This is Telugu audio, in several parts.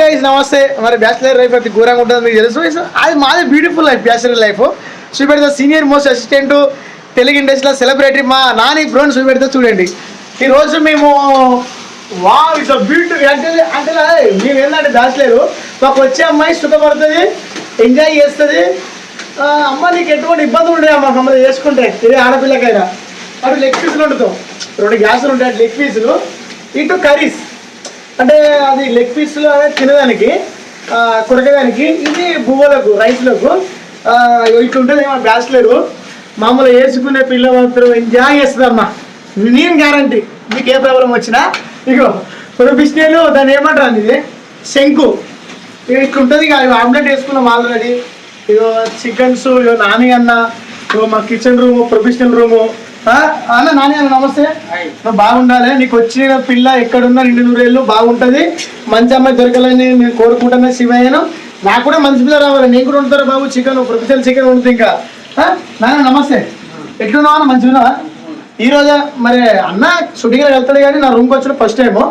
గైస్ నమస్తే. మరి బ్యాచిలర్ లైఫ్ అయితే ఘోరంగా ఉంటుంది మీకు తెలుసు. అది మాది బ్యూటిఫుల్ లైఫ్ బ్యాచిలర్ లైఫ్ చూపెడతా సీనియర్ మోస్ట్ అసిస్టెంట్ తెలుగు ఇండస్ట్రీలో సెలబ్రిటీ మా నాని బ్రోన్ చూపెడతా చూడండి. ఈ రోజు మేము వా ఇట్స్ బ్యూటిఫుల్ అంటే అంటే మేము ఏంటంటే బ్యాచిలర్ మాకు వచ్చే అమ్మాయి సుఖపడుతుంది ఎంజాయ్ చేస్తుంది. అమ్మ నీకు ఎటువంటి ఇబ్బంది ఉండదు అమ్మ మమ్మల్ని చేసుకుంటే. ఇది ఆడపిల్లకైనా. అటు లెగ్ పీసులు వండుతాం రెండు గ్యాసులు ఉంటాయి లెగ్ పీసులు ఇటు కర్రీస్. అంటే అది లెగ్ పీస్లో తినడానికి ఆ, కొరకడానికి ఇది బువ్వలకు రైస్లకు ఆ, ఇట్లా ఉంటుంది ఏమో బ్యాచిలర్. మామూలు వేసుకునే పిల్ల మాత్రం ఎంజాయ్ చేస్తుందమ్మా. నేను గ్యారంటీ మీకు ఏ ప్రాబ్లం వచ్చినా ఇగో బిస్నేలు దాన్ని ఏమంటారు ఇది? శంకు. ఇట్లా ఉంటుంది ఇక ఆమ్లెట్ వేసుకున్నాం ఆల్రెడీ. ఇగో చికెన్స్ ఇగో నాని అన్న ఇగో మా కిచెన్ రూమ్ ప్రొఫెషనల్ రూము అన్న నాని అన్న నమస్తే. నువ్వు బాగుండాలి. నీకు వచ్చిన పిల్ల ఎక్కడున్నా నిండు నూరేళ్ళు బాగుంటది. మంచి అమ్మాయి దొరకాలని నేను కోరుకుంటున్నా శివయ్యను. నాకు కూడా మంచి పిల్ల రావాలి. నేను కూడా ఉంటారు బాబు? చికెన్ ప్రొఫెషనల్ చికెన్ ఉంటుంది ఇంకా? నాన్న నమస్తే. ఎట్లున్నావా అన్న? మంచిగా ఉన్నావా ఈ రోజు మరి అన్న షూటింగ్ వెళ్తాడు కానీ నా రూమ్కి వచ్చిన first time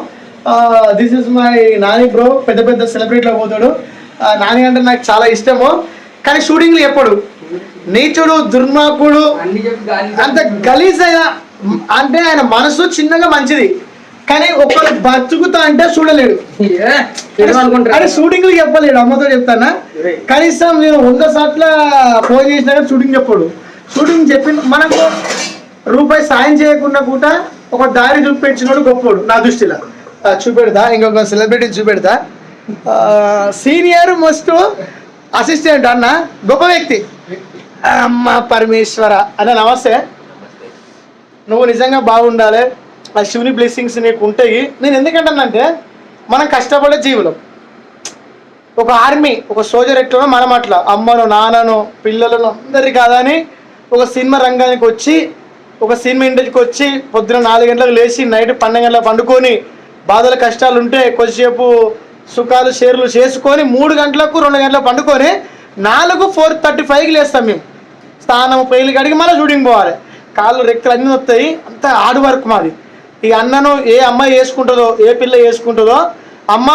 this is my Nani bro పెద్ద పెద్ద సెలబ్రిటీలో పోతాడు. నాని అంటే నాకు చాలా ఇష్టము. కానీ షూటింగ్లు ఎప్పుడు? నీచుడు దుర్మార్గుడు అంత గలీజ్ అయిన అంటే ఆయన మనసు చిన్నగా మంచిది. కానీ ఒకరు బతుకుతా అంటే చూడలేడు. అరే షూటింగ్ చెప్పలేడు అమ్మతో చెప్తానా? కనీసం నేను వంద సార్ల ఫోన్ చేసినా షూటింగ్ చెప్పాడు. షూటింగ్ చెప్పిన మనకు రూపాయి సాయం చేయకుండా కూడా ఒక దారి చూపించినోడు గొప్పోడు నా దృష్టిలో. చూపెడతా ఇంకొక సెలబ్రిటీని చూపెడతా. సీనియర్ మోస్ట్ అసిస్టెంట్ అన్న గొప్ప వ్యక్తి. అమ్మ పరమేశ్వర. అన్న నమస్తే. నువ్వు నిజంగా బాగుండాలి. ఆ శివుని బ్లెస్సింగ్స్ నీకు ఉంటాయి. నేను ఎందుకంటానంటే మనం కష్టపడే జీవులం. ఒక ఆర్మీ ఒక సోజర్ ఎట్లనో మనం అట్లా అమ్మను నాన్నను పిల్లలను అందరి కాదని ఒక సినిమా రంగానికి వచ్చి ఒక సినిమా ఇండస్ట్రీకి వచ్చి పొద్దున నాలుగు గంటలకు లేచి నైట్ పన్నెండు గంటలకు పండుకొని బాధలు కష్టాలు ఉంటే కొద్దిసేపు సుఖాలు షేర్లు చేసుకొని మూడు గంటలకు రెండు గంటలకు పండుకొని నాలుగు ఫోర్ థర్టీ ఫైవ్కి లేస్తాం మేము. స్నానం పెయిలు కడిగి మళ్ళీ షూటింగ్ పోవాలి. కాళ్ళు రెక్కలు అన్నీ వస్తాయి అంత హార్డ్ వర్క్ మాది. ఈ అన్నను ఏ అమ్మాయి వేసుకుంటుందో ఏ పిల్ల వేసుకుంటుందో అమ్మ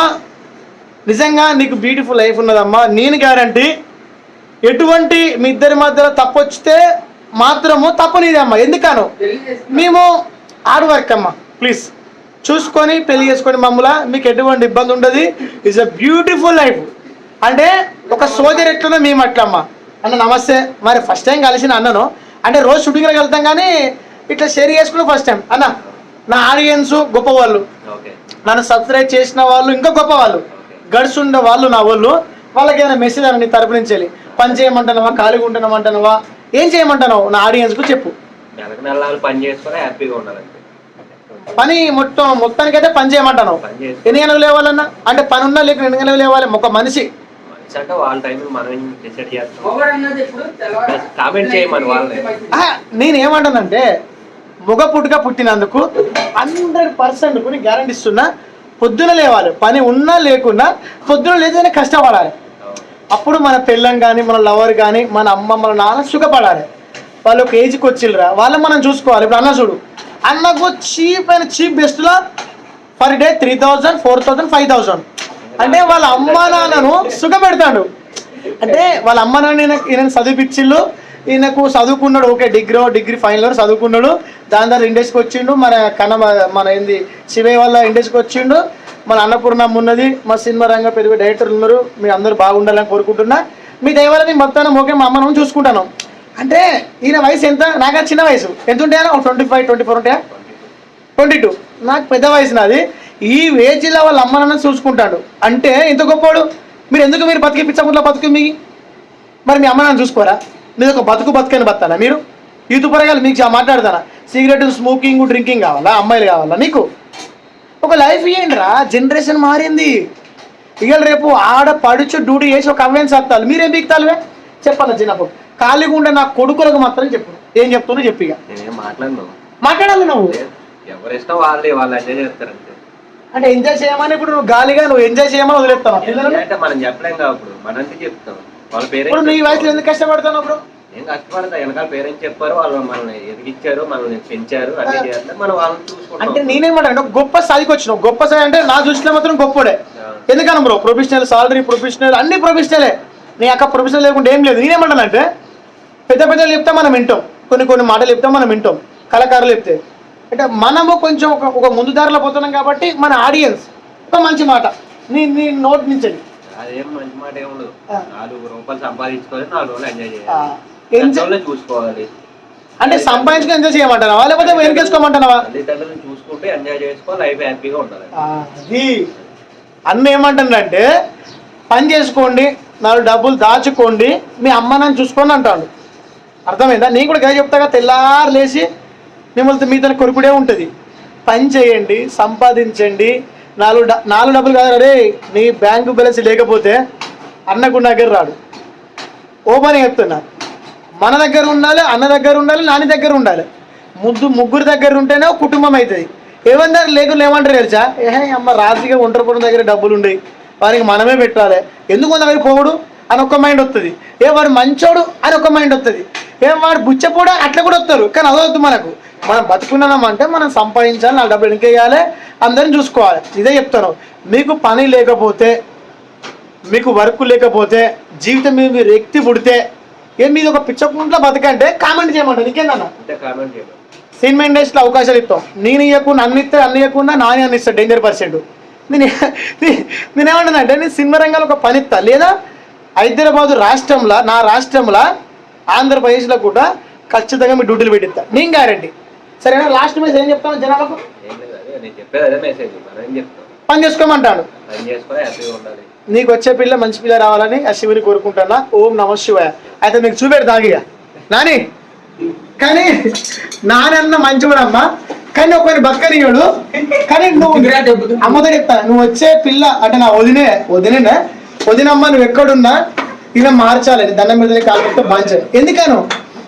నిజంగా నీకు బ్యూటిఫుల్ లైఫ్ ఉన్నదమ్మా నేను గ్యారంటీ ఎటువంటి మీ ఇద్దరి మధ్యలో తప్పు వచ్చితే మాత్రము తప్పు నీదే అమ్మా. ఎందుకనో. మేము హార్డ్ వర్క్ అమ్మా. ప్లీజ్ చూసుకొని పెళ్ళి చేసుకొని మమ్మల్ని మీకు ఎటువంటి ఇబ్బంది ఉండదు. ఇట్స్ అ బ్యూటిఫుల్ లైఫ్ అంటే ఒక సోదరు ఎట్లనో మేము అట్లా అమ్మా అన్న నమస్తే. మరి ఫస్ట్ టైం కలిసిన అన్నను. అంటే రోజు షూటింగ్కి వెళ్తాం కానీ ఇట్లా షేర్ చేసుకుని ఫస్ట్ టైం అన్న నా ఆడియన్స్ గొప్ప వాళ్ళు. ఓకే. నన్ను సబ్స్క్రైబ్ చేసిన వాళ్ళు ఇంకా గొప్ప వాళ్ళు. గడిచి ఉండే వాళ్ళు నా వాళ్ళు. వాళ్ళకి ఏదైనా మెసేజ్ అని నీ తరపు నుంచి వెళ్ళి పని చేయమంటున్నావా? ఖాళీగా ఉంటున్నామంటున్నావా? ఏం చేయమంటున్నావు? నా ఆడియన్స్కు చెప్పు. పని చేసుకొని హ్యాపీగా పని మొత్తం మొత్తానికైతే పని చేయమంటాను ఎన్ని గంటలు లేవాలన్నా? అంటే పని ఉన్నా లేక ఎన్ని గంటలు లేవాలి? ఒక మనిషి అంటే వాళ్ళ టైం మనం డిసైడ్ చేస్తాం. మొగడు అన్నది ఎప్పుడు తెల్లవారు కామెంట్ చేయమని వాళ్ళని ఆహా, నేను ఏమంటానంటే మొగ పుట్టుక పుట్టినందుకు హండ్రెడ్ పర్సెంట్ కొని గ్యారంటీ ఇస్తున్నా పొద్దున లేవాలి పని ఉన్నా లేకున్నా పొద్దున లేదని కష్టపడాలి. అప్పుడు మన పెళ్ళం కానీ మన లవర్ కానీ మన అమ్మ మన నాన్న సుఖపడాలి. వాళ్ళు ఒక ఏజ్కి వచ్చిల్లరా వాళ్ళని మనం చూసుకోవాలి. ఇప్పుడు అన్న చూడు అన్నకు చీప్ అయిన cheap బెస్ట్లో per day three thousand four thousand five thousand అంటే వాళ్ళ అమ్మ నాన్నను సుఖపెడతాడు. అంటే వాళ్ళ అమ్మ నాన్న ఈయన ఈయన చదివిపిచ్చిళ్ళు. ఈయనకు చదువుకున్నాడు. Okay degree degree final year చదువుకున్నాడు. దాని ద్వారా ఇండస్ట్రీకి వచ్చిండు. మన కన్న మన ఏంది శివయ్య వాళ్ళ ఇండస్ట్రీకి వచ్చిండు. మన అన్నపూర్ణమ్మ ఉన్నది. మా సినిమా రంగ పెరిగే డైరెక్టర్లు ఉన్నారు. మీరు అందరూ బాగుండాలని కోరుకుంటున్నా. మీ దయవల్ల మొత్తాన్ని ఓకే మా అమ్మను చూసుకుంటాను. అంటే ఈయన వయసు ఎంత? నాకు చిన్న వయసు. ఎంత ఉంటాయా ఒక ట్వంటీ ఫైవ్ ట్వంటీ ఫోర్ ఉంటాయా? ట్వంటీ టూ నాకు పెద్ద వయసు నాది. ఈ ఏజ్లో వాళ్ళ అమ్మ నాన్న చూసుకుంటాడు. అంటే ఇంత గొప్పోడు? మీరు ఎందుకు మీరు బతికిపించకుండా బతుకు మీ? మరి మీ అమ్మ నాన్న చూసుకోరా? మీరు ఒక బతుకు బతుకని బతానా మీరు? యూత్ పరగాలి మీకు మాట్లాడతానా సిగరెట్ స్మోకింగ్ డ్రింకింగ్ కావాలా? అమ్మాయిలు కావాలా నీకు? ఒక లైఫ్ ఇయ్యండిరా. జనరేషన్ మారింది. ఇక రేపు ఆడ పడుచు డ్యూటీ చేసి ఒక అవ్వేన్స్ వస్తారు మీరేం బీక్తాలువే? చెప్పాలి చిన్నప్పుడు ఖాళీగా ఉండే నా కొడుకులకు మాత్రం చెప్పు. ఏం చెప్తున్నా చెప్పు ఇక నేనేం మాట్లాడను. మాట్లాడాలి నువ్వు. ఎవరి ఇష్టం వాళ్ళే వాళ్ళు ఎంజాయ్ చేస్తారంటే అంటే ఎంజాయ్ చేయమని ఇప్పుడు నువ్వు గాలిగా నువ్వు ఎంజాయ్ చేయమని వదిలేస్తావు? పిల్లలు అంటే మనం చెప్పలేం ఇప్పుడు. మనంటే చెప్తాం. వాళ్ళ ఇప్పుడు నీ వయసులో పేరెంట్స్ ఎందుకు కష్టపడతావు బ్రో నేను కష్టపడతా? వెనకాల పేరెంట్స్ చెప్పారు? వాళ్ళు మనల్ని ఎదిగించారు మనల్ని పెంచారు అన్ని చేస్తారు. మనం వాళ్ళని అంటే చూసుకుంటాం గొప్ప స్థాయికి వచ్చినావు. గొప్ప స్థాయి అంటే నా దృష్టిలో మాత్రం గొప్పడే. ఎందుకన్నా బ్రో ప్రొఫెషనల్ సాలరీ ప్రొఫెషనల్ అన్ని ప్రొఫెషనలే నీ అక్క ప్రొఫెషనల్ లేకుంటే ఏం లేదు. నేనేమంటానంటే పెద్ద పెద్దలు చెప్తే మనం వింటాం. కొన్ని కొన్ని మాటలు చెప్తే మనం వింటాం. కళాకారులు చెప్తే. అంటే మనము కొంచెం ఒక ఒక ముందు దారిలో పోతున్నాం కాబట్టి మన ఆడియన్స్ ఒక మంచి మాట. నీ నీ నోట్ నుంచి అదేం మంచి మాట ఉండదు. నాలుగు రూపాయలు సంపాదించుకొని నాలుగు రోజులు ఎంజాయ్ చేయాలి. చూసుకోవాలి. అంటే సంపాదించుకుని ఎంజాయ్ చేయమంటావా లేకపోతే వెనకేసుకోమంటావా తల్లిదండ్రులను చూసుకుంటే ఎంజాయ్ చేసుకో లైఫ్ హ్యాపీగా ఉండాలి. అది. అన్న ఏమంటుందంటే పని చేసుకోండి నాలుగు డబ్బులు దాచుకోండి మీ అమ్మ నన్ను చూసుకొని అంటాడు. అర్థమైందా? నేను కూడా గది చెప్తాగా? తెల్లారు లేచి మిమ్మల్ని మీతో కొరుకుడే ఉంటుంది. పని చేయండి సంపాదించండి. నాలుగు డ- నాలుగు డబ్బులు కాదు రే నీ బ్యాంకు బ్యాలెన్స్ లేకపోతే అన్నకు దగ్గర రాడు. ఓపెన్ చెప్తున్నా. మన దగ్గర ఉండాలి అన్న దగ్గర ఉండాలి నాని దగ్గర ఉండాలి. ముద్దు ముగ్గురు దగ్గర ఉంటేనే కుటుంబం అవుతుంది ఏమన్నారు లేకుండా ఏమంటారు తెలుసా? ఏహే అమ్మ రాజుగా ఒంటరిపోవడం దగ్గర డబ్బులు ఉండేవి వారికి మనమే పెట్టాలి. ఎందుకు మన దగ్గర పోవడు అని ఒక మైండ్ వస్తుంది ఏ వాడు మంచోడు అని ఒక మైండ్ వస్తుంది ఏ వాడు బుచ్చపోడు అట్లా కూడా వస్తారు. కానీ అదవద్దు మనకు. మనం బతుకున్నాం అంటే మనం సంపాదించాలి నా డబ్బులు వెనకేయాలి అందరిని చూసుకోవాలి. ఇదే చెప్తాను. మీకు పని లేకపోతే మీకు వర్క్ లేకపోతే జీవితం మీద మీరు ఎక్తి పుడితే ఏం మీద ఒక పిచ్చకుంట్లో బతకంటే కామెంట్ చేయమంటారు నీకేందన్న? అంటే సినిమా ఇండస్ట్రీలో అవకాశాలు ఇస్తాం. నేను ఇవ్వకుండా అన్ని ఇస్తే అన్ని ఇవ్వకుండా నాని అన్ని ఇస్తాను డేంజర్ పర్సెంట్ నేను నేనేమంటానంటే నేను సినిమా రంగంలో ఒక పని ఇస్తా. లేదా హైదరాబాదు రాష్ట్రంలో నా రాష్ట్రంలో ఆంధ్రప్రదేశ్లో కూడా ఖచ్చితంగా మీ డ్యూటీలు పెట్టిస్తా. నేను గ్యారంటీ సరేనా? లాస్ట్ మీద ఏం చెప్తాను జనాలకు? మెసేజ్ పని చేసుకోమంటాను నీకు వచ్చే పిల్ల మంచి పిల్ల రావాలని ఆ శివుని కోరుకుంటున్నా. ఓం నమ శివాయ. అయితే మీకు చూపెడతా ఆగిగా నాని? కానీ నానన్న మంచివాడు అమ్మ కానీ ఒకరిని బతకనియోడు కానీ నువ్వు. అమ్మతో చెప్తా నువ్వు వచ్చే పిల్ల అంటే నా వదినే వదినే వదినమ్మ నువ్వు ఎక్కడున్నా? ఇలా మార్చాలి. దండం మీద కాలు పెడితే బాంచాలి ఎందుకను?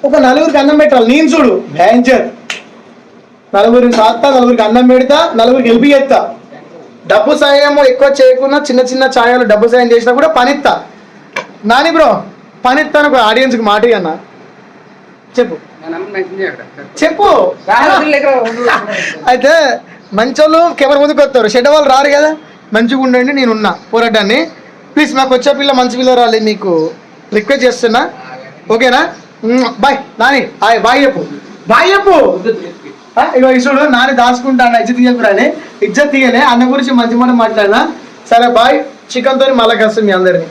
ఒక నలుగురికి అన్నం పెట్టాలి. నేను చూడు డేంజర్ నలుగురికి సాత్తా నలుగురికి అన్నం పెడతా నలుగురికి హెల్ప్ చేస్తా. డబ్బు సాయం ఎక్కువ చేయకుండా చిన్న చిన్న ఛాయలు డబ్బు సాయం చేసినా కూడా పనిస్తా నాని బ్రో పనిస్తాను ఒక ఆడియన్స్కి మాట అన్న చెప్పు. చెప్పు. అయితే మంచోళ్ళు కెమెరా ముందుకు వస్తారు. షెడ్ వాళ్ళు రారు కదా. మంచిగా ఉండండి నేను ఉన్నా పోరాటాన్ని. ప్లీజ్ మాకు వచ్చే పిల్ల మంచి పిల్ల రాలి మీకు. రిక్వెస్ట్ చేస్తున్నా. ఓకేనా? బాయ్ నాని హాయ్ బాయ్ చెప్పు. బాయ్ చెప్పు. ఇగో ఇసుడు నాని దాచుకుంటా అన్న ఇజ్జత్ తీయకురాని ఇజ్జత్ తీయలే అన్న గురించి మంచి మాట మాట్లాడినా. సరే బాయ్. చికెన్ తోని మళ్ళా కలుస్తుంది మీ అందరినీ.